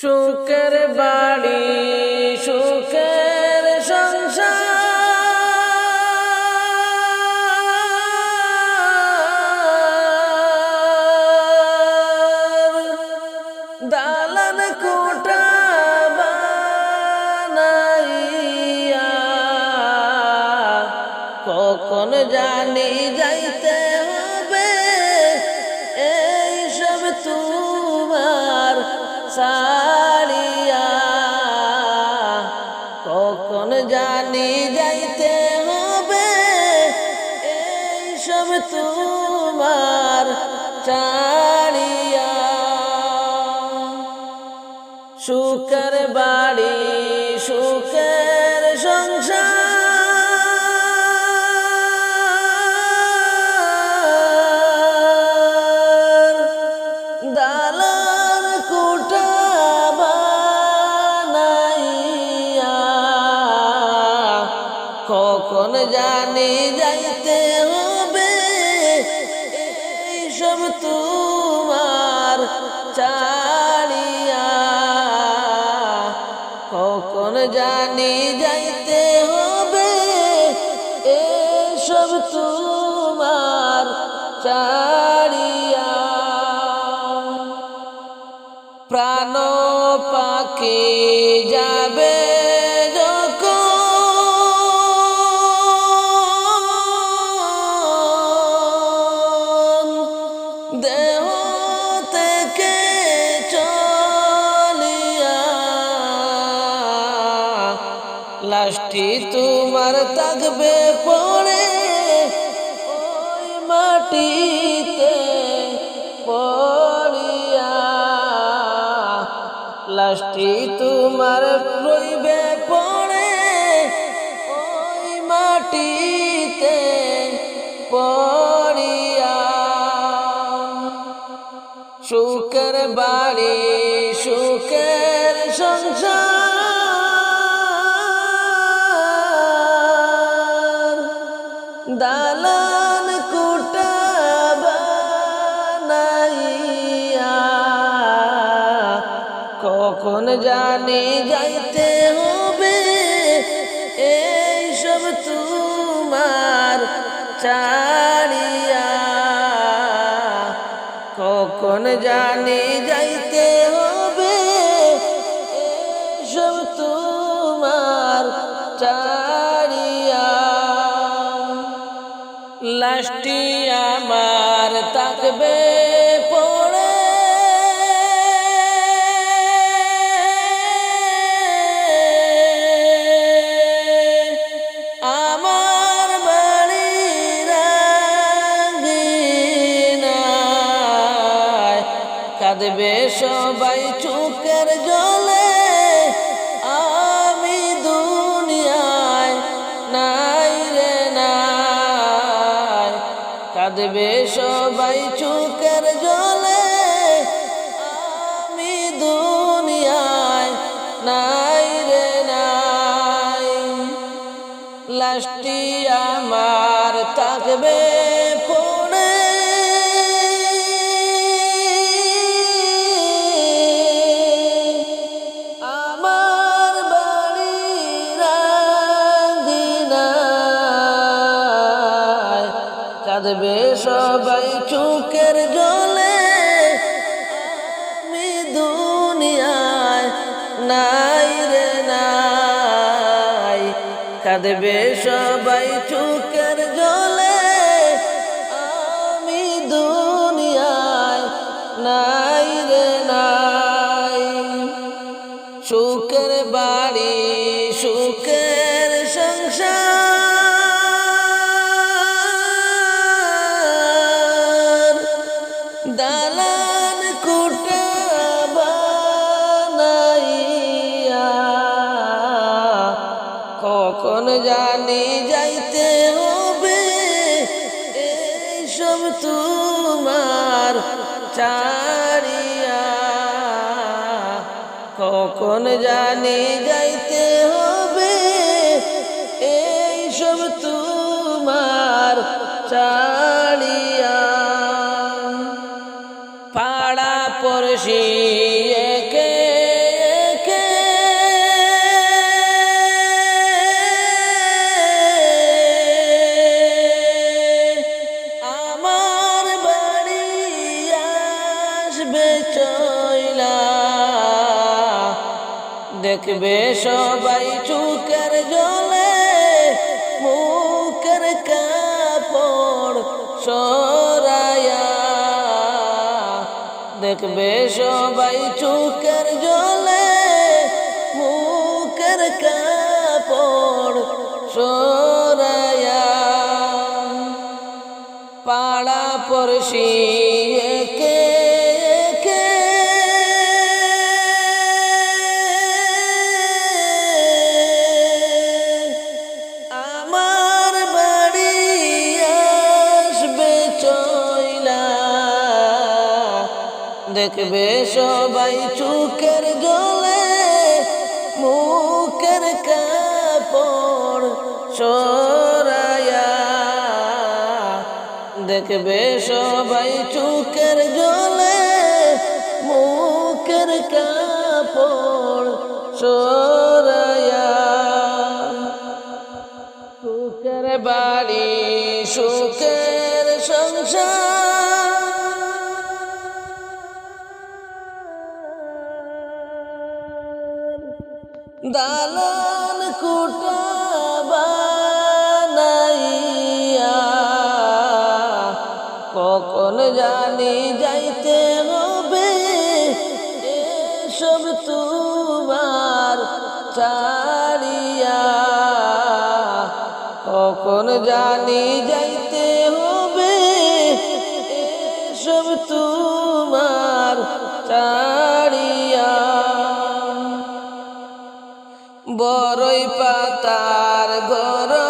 সুখের বাড়ি সুখের সংসার। দালান কোটা বানাইয়া, কখন জানি যাইতে হবে এই সব তোমার সারিয়া জানি যাইতে হবে এইসব তোমার চাড়িয়া সুখের বাড়ি সুখের তোমার চারিয়া কখন জানি যাইতে হবে এসব তোমার চারিয়া প্রাণ পাখি যাবে লাশটি তোমার থাকবে পড়ে, ওই পড়িয়া। লাশটি তোমার রইবে পড়ে, ওই মাটিতে পড়িয়া। সুখের বাড়ি দালান কুটা কখন জানি যাইতে হবে এই সব তোমার চারিয়া? কখন জানি যাইতে থাকবে পড়ে? আমার বাড়ির কাঁদবে সবাই চুকের জলে। কাঁদবে সবাই চুকের জলে। আমি দুনিয়ায় নাই রে নাই। লাস্টি আমার থাকবে। কাঁদবে সবাই চোখের জলে। আমি দুনিয়ায় নাই রে নাই। কাঁদবে সবাই চোখের জলে। এইসব তোমার চারিয়া কখন জানি যাইতে হবে এই সব তোমার চালিয়া পাড়া পড়শি দেখবে সবাই চুকের জলে, মুখের কাপড় সরায়া। দেখবে সবাই চুকের জলে, মুখের কাপড় সরায়া। পাড়া পড়শি দেখবে সবাই চুকের জলে মুখের কাপড় সরায়া দেখবে সবাই চুকের জলে মুখের কাপড় সরায়া সুখের বাড়ি, সুখের সংসার কখন জানি যাইতে হবে এসব তোমার ছাড়িয়া কখন জানি যাইতে হবে এসব তোমার ছাড়িয়া বড়ই পাতার গরম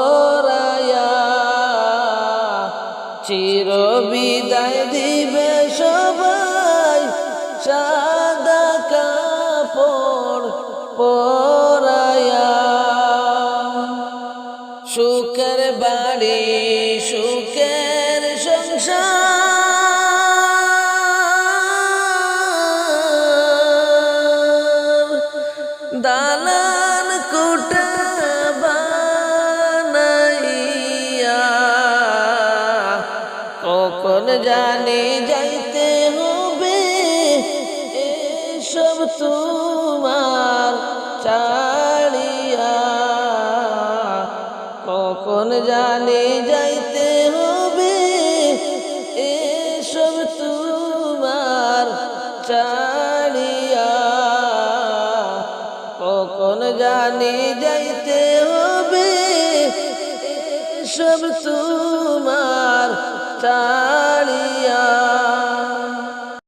সুখের বাড়ি সুখের সংসার। দালান কোটা বানাইয়া কখন জানি যাইতে জানি যাইতে হবে এসব তোমার চালিয়া কখন জানি যাইতে হবে এসব তোমার ছাড়িয়া